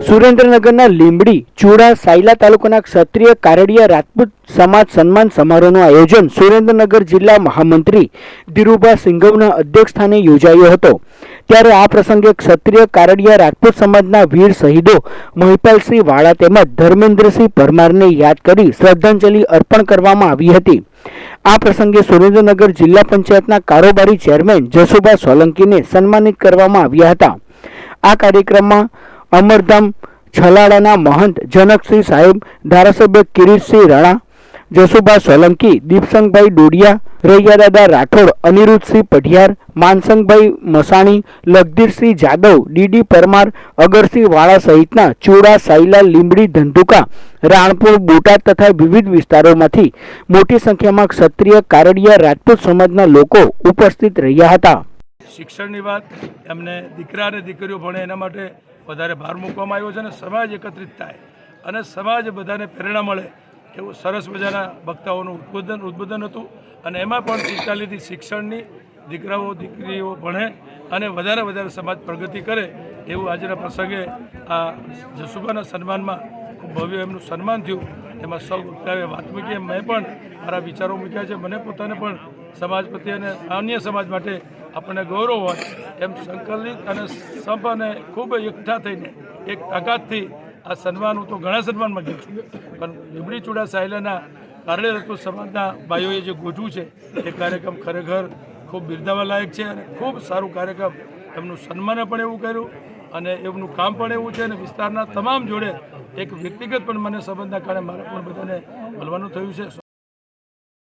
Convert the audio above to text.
સુરેન્દ્રનગરના લીંબડી, ચૂડા, સાયલા તાલુકાના ક્ષત્રિય, કારડિયા, રાજપૂત સમાજ સન્માન સમારોહનું આયોજન સુરેન્દ્રનગર જિલ્લા મહામંત્રી ધીરુભા સિંઘવના અધ્યક્ષસ્થાને યોજાયો હતો. ત્યારે આ પ્રસંગે ક્ષત્રિય, કારડિયા, રાજપૂત સમાજના વીર શહીદો મહિપાલસિંહ વાળા તેમજ ધર્મેન્દ્રસિંહ પરમારને યાદ કરી શ્રદ્ધાંજલિ અર્પણ કરવામાં આવી હતી. આ પ્રસંગે સુરેન્દ્રનગર જિલ્લા પંચાયતના કારોબારી ચેરમેન જસુભા સોલંકીને સન્માનિત કરવામાં આવ્યા હતા. આ કાર્યક્રમમાં અમરધામ છલાડાના મહંત જનકસિંહ સાહેબ, ધારાસભ્ય કિરીટસિંહ રાણા, જસુભા સોલંકી, દીપસંગભાઈ ડોડિયા, રૈયાદાદા રાઠોડ, અનિરુદ્ધસિંહ પઢિયાર, માનસંગભાઈ મસાણી, લગધીરસિંહ જાદવ, ડીડી પરમાર, અગરસિંહ વાળા સહિતના ચૂડા સાઈલા લીંબડી, ધંધુકા, રાણપુર, બોટાદ તથા વિવિધ વિસ્તારોમાંથી મોટી સંખ્યામાં ક્ષત્રિય, કારડિયા, રાજપૂત સમાજના લોકો ઉપસ્થિત રહ્યા હતા. શિક્ષણની વાત એમને દીકરા અને દીકરીઓ ભણે એના માટે વધારે ભાર મૂકવામાં આવ્યો છે અને સમાજ એકત્રિત થાય અને સમાજ બધાને પ્રેરણા મળે એવું સરસ મજાના વક્તાઓનું ઉદ્બોધન ઉદ્બોધન હતું. અને એમાં પણ ચિંતા શિક્ષણની દીકરાઓ, દીકરીઓ ભણે અને વધારે વધારે સમાજ પ્રગતિ કરે એવું આજના પ્રસંગે આ જસુબાના સન્માનમાં ખૂબ ભવ્ય એમનું સન્માન થયું. એમાં સૌ વક્તાએ વાત મૂકી. મેં પણ મારા વિચારો મૂક્યા છે. મને પોતાને પણ સમાજ પ્રત્યે અને અન્ય સમાજ માટે આપણને ગૌરવ હોય. એમ સંકલિત અને સંપ અને ખૂબ એકઠા થઈને એક તાકાતથી આ સન્માન હું તો ઘણા સન્માનમાં માગ્યું છું. પણ લીમડી ચૂડા સાહેલાના કારણે રત્ન સમાજના ભાઈઓએ જે ગોઠવું છે, એ કાર્યક્રમ ખરેખર ખૂબ બિરદાવા લાયક છે અને ખૂબ સારું કાર્યક્રમ. એમનું સન્માન પણ એવું કર્યું અને એમનું કામ પણ એવું છે અને વિસ્તારના તમામ જોડે એક વ્યક્તિગત પણ મને સંબંધના કારણે મારા પણ બધાને મળવાનું થયું છે.